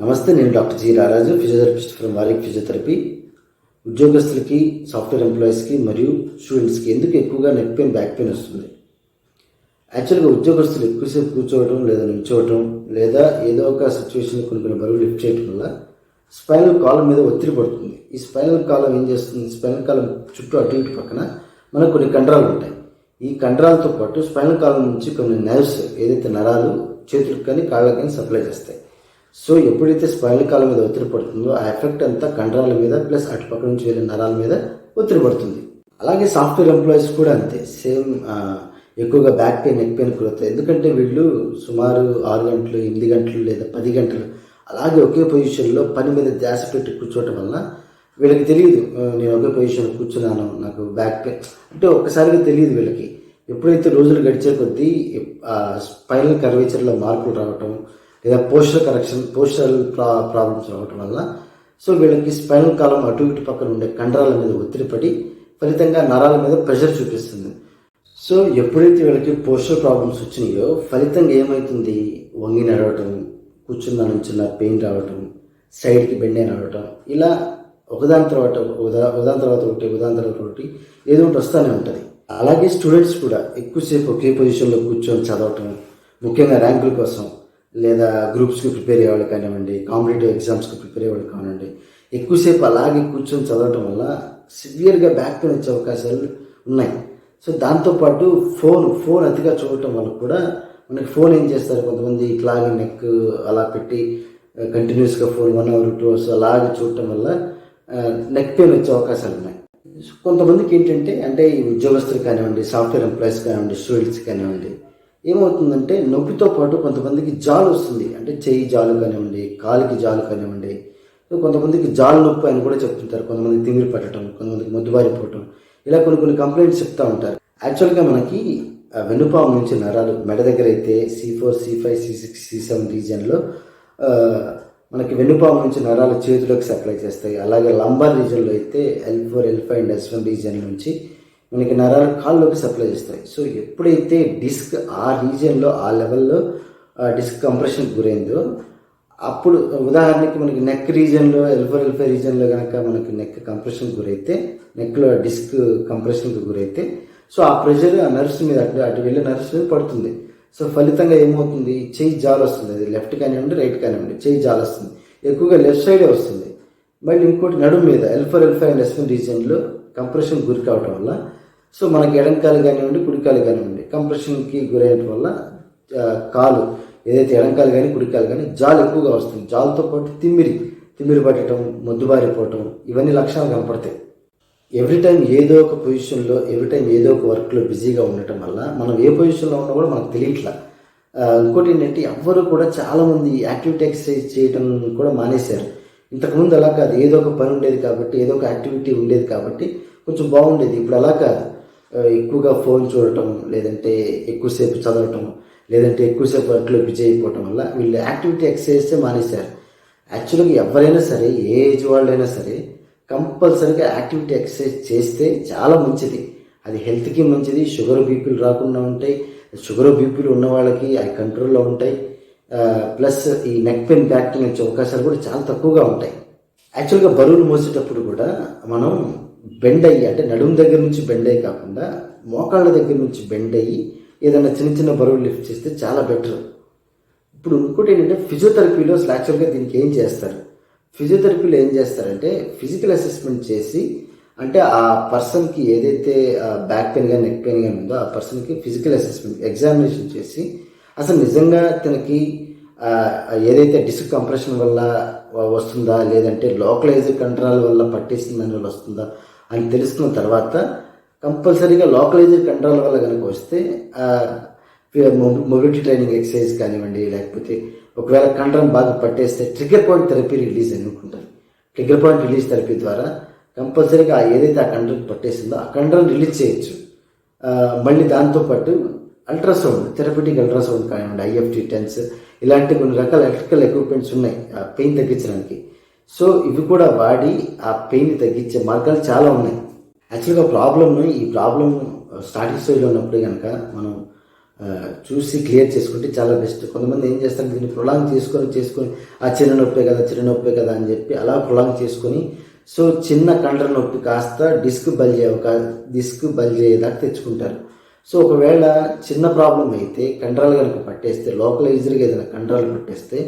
నమస్తే నేను doctor G Raraju physiotherapist from Varik physiotherapy. ఉద్యోగస్తులకి సాఫ్ట్వేర్ ఎంప్లాయీస్కి మరియు స్టూడెంట్స్కి ఎందుకు ఎక్కువగా నెక్ పెయిన్ బ్యాక్ పెయిన్ వస్తుంది? యాక్చువల్గా ఉద్యోగస్తులు ఎక్కువసేపు కూర్చోవడం లేదా నిల్చోవడం లేదా ఏదో ఒక సిచ్యువేషన్ కొన్ని కొన్ని బరువు లిఫ్ట్ చేయడం వల్ల స్పైనల్ కాలం మీద ఒత్తిడి పడుతుంది. ఈ స్పైనల్ కాలం ఏం చేస్తుంది? స్పైనల్ కాలం చుట్టూ అటు ఇటు పక్కన మనకు కొన్ని కండరాలు ఉంటాయి. ఈ కండరాలతో పాటు స్పైనల్ కాలం నుంచి కొన్ని నర్వ్స్ ఏదైతే నరాలు చేతులకు కానీ కాళ్ళకు కానీ సప్లై చేస్తాయి. సో ఎప్పుడైతే స్పైనల్ కాలం మీద ఒత్తిడి పడుతుందో ఆ ఎఫెక్ట్ అంతా కండరాల మీద ప్లస్ అటు పక్క నుంచి వెళ్ళే నరాల మీద ఒత్తిడి పడుతుంది. అలాగే సాఫ్ట్వేర్ ఎంప్లాయీస్ కూడా అంతే సేమ్ ఎక్కువగా బ్యాక్ పెయిన్ నెక్ పెయిన్ కురుతాయి ఎందుకంటే వీళ్ళు సుమారు ఆరు గంటలు ఎనిమిది గంటలు లేదా పది గంటలు అలాగే ఒకే పొజిషన్లో పని మీద ధ్యాస పెట్టి కూర్చోవటం వల్ల వీళ్ళకి తెలియదు నేను ఒకే పొజిషన్లో కూర్చున్నాను నాకు బ్యాక్ పెయిన్ అంటే ఒక్కసారిగా తెలియదు వీళ్ళకి. ఎప్పుడైతే రోజులు గడిచే కొద్దీ స్పైనల్ కర్వేచర్లో మార్పులు రావటం లేదా పోస్టర్ కరెక్షన్ పోస్టర్ ప్రా ప్రాబ్లమ్స్ రావటం వల్ల సో వీళ్ళకి స్పైనల్ కాలం అటు ఇటు పక్కన ఉండే కండరాల మీద ఒత్తిడి పడి ఫలితంగా నరాల మీద ప్రెషర్ చూపిస్తుంది. సో ఎప్పుడైతే వీళ్ళకి పోస్టర్ ప్రాబ్లమ్స్ వచ్చినాయో ఫలితంగా ఏమవుతుంది వంగి నడవటం కూర్చున్న నుంచున్న పెయిన్ రావటం సైడ్కి బెండే నడవటం ఇలా ఒకదాని తర్వాత ఉదా ఉదాని తర్వాత ఒకటి ఉదాని తర్వాత ఒకటి ఏదో ఒకటి వస్తూనే ఉంటుంది. అలాగే స్టూడెంట్స్ కూడా ఎక్కువసేపు ఒకే పొజిషన్లో కూర్చొని చదవటం ముఖ్యంగా ర్యాంకుల కోసం లేదా గ్రూప్స్కి ప్రిపేర్ అయ్యేవాళ్ళు కానివ్వండి కాంపిటేటివ్ ఎగ్జామ్స్కి ప్రిపేర్ అయ్యేవాళ్ళు కానివ్వండి ఎక్కువసేపు అలాగే కూర్చొని చదవటం వల్ల సివియర్గా బ్యాక్ పెయిన్ వచ్చే అవకాశాలు ఉన్నాయి. సో దాంతోపాటు ఫోన్ ఫోన్ అతిగా చూడటం వల్ల కూడా మనకి ఫోన్ ఏం చేస్తారు? కొంతమంది ఇట్లాగే నెక్ అలా పెట్టి కంటిన్యూస్గా phone one hour two hours అలాగే చూడటం వల్ల నెక్ పెయిన్ వచ్చే అవకాశాలు ఉన్నాయి. కొంతమందికి ఏంటంటే అంటే ఈ ఉద్యోగస్తులు కానివ్వండి సాఫ్ట్వేర్ ఎంప్లాయీస్ కానివ్వండి స్టూడెంట్స్ కానివ్వండి ఏమవుతుందంటే నొప్పితో పాటు కొంతమందికి జాలు వస్తుంది. అంటే చెయ్యి జాలు కానివ్వండి కాలికి జాలు కానివ్వండి కొంతమందికి జాలు నొప్పి అని కూడా చెప్తుంటారు. కొంతమంది తిమిరి పట్టడం కొంతమందికి మొద్దుబారిపోవటం ఇలా కొన్ని కొన్ని కంప్లైంట్స్ చెప్తూ ఉంటారు. యాక్చువల్గా మనకి వెనుపాము వెన్నుపాము నుంచి నరాలు మెడ దగ్గర అయితే C four C five C six C seven రీజియన్లో మనకి వెన్నుపాము నుంచి నరాలు చేతులకు సప్లై చేస్తాయి. అలాగే లంబార్ రీజియన్లో అయితే L four L five and S one region నుంచి మనకి నరాలు కాళ్ళలోకి సప్లై చేస్తాయి. సో ఎప్పుడైతే డిస్క్ ఆ రీజియన్లో ఆ లెవెల్లో డిస్క్ కంప్రెషన్కి గురైందో అప్పుడు ఉదాహరణకి మనకి నెక్ రీజియన్లో ఎల్ఫర్ ఎల్ఫై రీజియన్లో కనుక మనకి నెక్ కంప్రెషన్ గురైతే నెక్లో డిస్క్ కంప్రెషన్కి గురైతే సో ఆ ప్రెషర్ ఆ నర్వ్స్ మీద అటు అటు వెళ్ళే నర్వ్స్ మీద పడుతుంది. సో ఫలితంగా ఏమవుతుంది? చేయి జాలు వస్తుంది. అది లెఫ్ట్ కానివ్వండి రైట్ కానివ్వండి చేయి జాలు వస్తుంది. ఎక్కువగా లెఫ్ట్ సైడే వస్తుంది. మళ్ళీ ఇంకోటి నడుము మీద L four L five and S N రీజియన్లో compression గురి కావటం వల్ల సో మనకి ఎడంకాలు కానివ్వండి కుడికాలు కానివ్వండి కంప్రెషన్కి గురయ్యటం వల్ల కాలు ఏదైతే ఎడంకాలు కానీ కుడికాలు కానీ జాలు ఎక్కువగా వస్తుంది. జాలుతో పాటు తిమ్మిరి తిమ్మిరి పట్టడం మొద్దుబారిపోవటం ఇవన్నీ లక్షణాలు కనపడతాయి. ఎవ్రీ టైం ఏదో ఒక పొజిషన్లో ఎవ్రీ టైం ఏదో ఒక వర్క్లో బిజీగా ఉండటం వల్ల మనం ఏ పొజిషన్లో ఉన్నా కూడా మనకు తెలియట్లా. ఇంకోటి ఏంటంటే ఎవ్వరు కూడా చాలామంది యాక్టివిటీ ఎక్సర్సైజ్ చేయడం కూడా మానేశారు. ఇంతకుముందు అలా కాదు. ఏదో ఒక పని ఉండేది కాబట్టి ఏదో ఒక యాక్టివిటీ ఉండేది కాబట్టి కొంచెం బాగుండేది. ఇప్పుడు అలా ఎక్కువగా ఫోన్ చూడటం లేదంటే ఎక్కువసేపు చదవటం లేదంటే ఎక్కువసేపు వర్క్లో బిజీ అయిపోవటం వల్ల వీళ్ళు యాక్టివిటీ ఎక్సర్సైజ్ మానేశారు. యాక్చువల్గా ఎవరైనా సరే ఏ ఏజ్ వాళ్ళైనా సరే కంపల్సరీగా యాక్టివిటీ ఎక్సర్సైజ్ చేస్తే చాలా మంచిది. అది హెల్త్కి మంచిది షుగర్ బీపీలు రాకుండా ఉంటాయి. షుగర్ బీపీలు ఉన్న వాళ్ళకి అవి కంట్రోల్లో ఉంటాయి. ప్లస్ ఈ నెక్ పెయిన్ బ్యాక్ పెయిన్ వచ్చే అవకాశాలు కూడా చాలా తక్కువగా ఉంటాయి. యాక్చువల్గా బరువులు మోసేటప్పుడు కూడా మనం బెండ్ అయ్యి అంటే నడుము దగ్గర నుంచి బెండ్ అయ్యి కాకుండా మోకాళ్ళ దగ్గర నుంచి బెండ్ అయ్యి ఏదైనా చిన్న చిన్న బరువులు లిఫ్ట్ చేస్తే చాలా బెటర్ ఇప్పుడు ఇంకోటి ఏంటంటే ఫిజియోథెరపీలో యాక్చువల్గా దీనికి ఏం చేస్తారు? ఫిజియోథెరపీలో ఏం చేస్తారంటే ఫిజికల్ అసెస్మెంట్ చేసి అంటే ఆ పర్సన్కి ఏదైతే బ్యాక్ పెయిన్ కానీ నెక్ పెయిన్ కానీ ఉందో ఆ పర్సన్కి ఫిజికల్ అసెస్మెంట్ ఎగ్జామినేషన్ చేసి అసలు నిజంగా తనకి ఏదైతే డిస్క్ కంప్రెషన్ వల్ల వస్తుందా? లేదంటే లోకలైజ్డ్ కంట్రాల్ వల్ల పట్టేసిన వస్తుందా? అని తెలుసుకున్న తర్వాత కంపల్సరీగా లోకలైజ్డ్ కంట్రోల్ వల్ల కనుక వస్తే మొబిలిటీ ట్రైనింగ్ ఎక్సర్సైజ్ కానివ్వండి లేకపోతే ఒకవేళ కండరం బాగా పట్టేస్తే ట్రిగ్గర్ పాయింట్ థెరపీ రిలీజ్ అని అనుకుంటారు. ట్రిగ్గర్ పాయింట్ రిలీజ్ థెరపీ ద్వారా కంపల్సరీగా ఏదైతే ఆ కండరం పట్టేసిందో ఆ కండరం రిలీజ్ చేయొచ్చు. మళ్ళీ దాంతోపాటు అల్ట్రాసౌండ్ థెరపటిక్ అల్ట్రాసౌండ్ కానివ్వండి ఐఎఫ్టీ టెన్స్ ఇలాంటి కొన్ని రకాల ఎలక్ట్రికల్ ఎక్విప్మెంట్స్ ఉన్నాయి ఆ పెయిన్ తగ్గించడానికి. సో ఇవి కూడా వాడి ఆ పెయిన్ తగ్గించే మార్గాలు చాలా ఉన్నాయి. యాక్చువల్గా ప్రాబ్లమ్ ఈ ప్రాబ్లం స్టార్టింగ్ స్టేజ్లో ఉన్నప్పుడు కనుక మనం చూసి క్లియర్ చేసుకుంటే చాలా బెస్ట్. కొంతమంది ఏం చేస్తారు దీన్ని ప్రొలాంగ్ చేసుకొని చేసుకొని ఆ చిన్న నొప్పే కదా చిన్న నొప్పే కదా అని చెప్పి అలా ప్రొలాంగ్ చేసుకొని సో చిన్న కండ్ర నొప్పి కాస్త డిస్క్ బల్జే అవకా డిస్క్ బలి దాకా తెచ్చుకుంటారు. సో ఒకవేళ చిన్న ప్రాబ్లం అయితే కండరాలు కనుక పట్టేస్తే లోకలైజ్డ్గా ఏదైనా కండరాలు పట్టేస్తే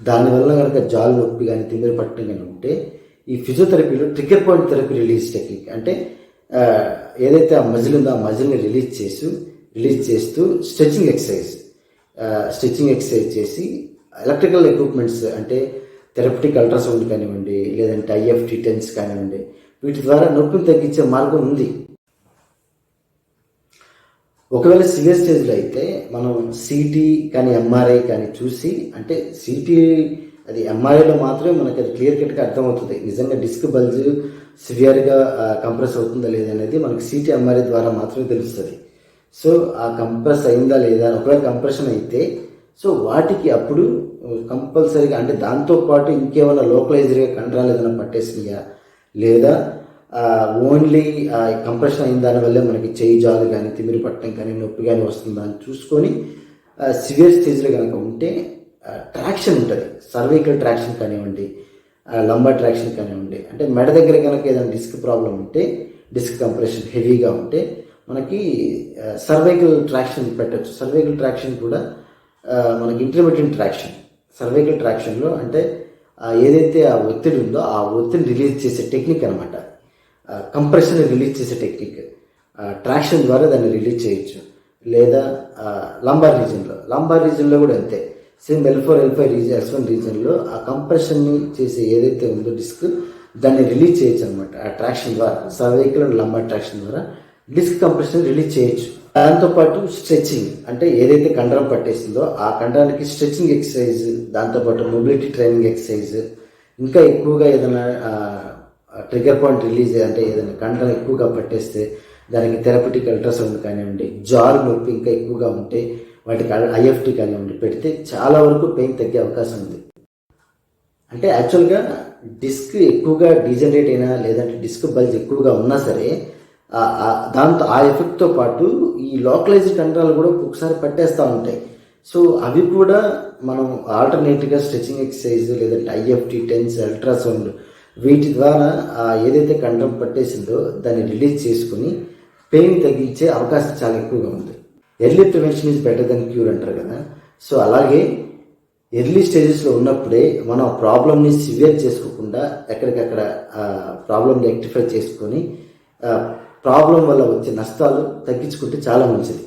దానివల్ల కనుక జాలు నొప్పి కానీ తిమ్మిరి పట్టడం కానీ ఉంటే ఈ ఫిజియోథెరపీలో trigger point therapy release technique అంటే ఏదైతే ఆ మజిల్ ఉందో ఆ మజిల్ని రిలీజ్ చేసి రిలీజ్ చేస్తూ స్ట్రెచింగ్ ఎక్సర్సైజ్ స్ట్రెచింగ్ ఎక్సర్సైజ్ చేసి ఎలక్ట్రికల్ ఎక్విప్మెంట్స్ అంటే థెరపటిక్ అల్ట్రాసౌండ్ కానివ్వండి లేదంటే ఐఎఫ్టీ టెన్స్ కానివ్వండి వీటి ద్వారా నొప్పిని తగ్గించే మార్గం ఉంది. ఒకవేళ సివియర్ స్టేజ్లో అయితే మనం సిటీ కానీ ఎంఆర్ఐ కానీ చూసి అంటే సిటీ అది ఎంఆర్ఐలో మాత్రమే మనకి అది క్లియర్ కట్గా అర్థమవుతుంది. నిజంగా డిస్క్ బల్జ్ సివియర్గా కంప్రెస్ అవుతుందా లేదా అనేది మనకి సిటీ ఎంఆర్ఐ ద్వారా మాత్రమే తెలుస్తుంది. సో ఆ కంప్రెస్ అయిందా లేదా ఒకవేళ కంప్రెషన్ అయితే సో వాటికి అప్పుడు కంపల్సరీగా అంటే దాంతో పాటు ఇంకేమైనా లోకలైజ్డ్గా కండరాలు ఏదైనా పట్టేసినాయా లేదా ఓన్లీ కంప్రెషన్ అయిన దానివల్లే మనకి చేయి జాలు కానీ తిమిరి పట్టడం కానీ నొప్పి కానీ వస్తుందా అని చూసుకొని సివియర్ స్టేజ్లో కనుక ఉంటే ట్రాక్షన్ ఉంటుంది. సర్వైకల్ ట్రాక్షన్ కానివ్వండి లంబర్ ట్రాక్షన్ కానివ్వండి. అంటే మెడ దగ్గర కనుక ఏదైనా డిస్క్ ప్రాబ్లం ఉంటే డిస్క్ కంప్రెషన్ హెవీగా ఉంటే మనకి సర్వైకల్ ట్రాక్షన్ పెట్టచ్చు. సర్వైకల్ ట్రాక్షన్ కూడా మనకి ఇంటర్మీడియట్ ట్రాక్షన్ సర్వైకల్ ట్రాక్షన్లో అంటే ఏదైతే ఆ ఒత్తిడి ఉందో ఆ ఒత్తిడిని రిలీజ్ చేసే టెక్నిక్ అనమాట కంప్రెషన్ రిలీజ్ చేసే టెక్నిక్ ట్రాక్షన్ ద్వారా దాన్ని రిలీజ్ చేయొచ్చు. లేదా లంబార్ రీజన్లో లంబార్ రీజన్లో కూడా అంతే. Same L four L five region S one రీజన్లో ఆ కంప్రెషన్ని చేసే ఏదైతే ఉందో డిస్క్ దాన్ని రిలీజ్ చేయొచ్చు అనమాట ఆ ట్రాక్షన్ ద్వారా. సర్వైకల్ అండ్ లంబార్ ట్రాక్షన్ ద్వారా డిస్క్ కంప్రెషన్ రిలీజ్ చేయొచ్చు. దాంతోపాటు స్ట్రెచ్చింగ్ అంటే ఏదైతే కండరం పట్టేసిందో ఆ కండరానికి స్ట్రెచ్చింగ్ ఎక్సర్సైజ్ దాంతోపాటు మొబిలిటీ ట్రైనింగ్ ఎక్సర్సైజ్ ఇంకా ఎక్కువగా ఏదైనా ట్రిగర్ పాయింట్ రిలీజ్ అంటే ఏదైనా కండలు ఎక్కువగా పట్టేస్తే దానికి థెరపటిక్ అల్ట్రాసౌండ్ కానివ్వండి జార్ నొప్పి ఇంకా ఎక్కువగా ఉంటే వాటికి ఐఎఫ్టీ కానివ్వండి పెడితే చాలా వరకు పెయిన్ తగ్గే అవకాశం ఉంది. అంటే యాక్చువల్గా డిస్క్ ఎక్కువగా డీజనరేట్ అయినా లేదంటే డిస్క్ బల్జ్ ఎక్కువగా ఉన్నా సరే దాంతో ఆ ఎఫెక్ట్తో పాటు ఈ లోకలైజ్డ్ కండరాలు కూడా ఒక్కొక్కసారి పట్టేస్తూ ఉంటాయి. సో అవి కూడా మనం ఆల్టర్నేటివ్గా స్ట్రెచింగ్ ఎక్సర్సైజ్ లేదంటే ఐఎఫ్టీ టెన్స్ అల్ట్రాసౌండ్ వీటి ద్వారా ఆ ఏదైతే కండరం పట్టేసిందో దాన్ని రిలీజ్ చేసుకుని పెయిన్ తగ్గించే అవకాశం చాలా ఎక్కువగా ఉంది. Early prevention is better than cure అంటారు కదా. సో అలాగే ఎర్లీ స్టేజెస్లో ఉన్నప్పుడే మనం ఆ ప్రాబ్లమ్ని సివియర్ చేసుకోకుండా ఎక్కడికక్కడ ప్రాబ్లమ్ రెక్టిఫై చేసుకొని ప్రాబ్లం వల్ల వచ్చే నష్టాలు తగ్గించుకుంటే చాలా మంచిది.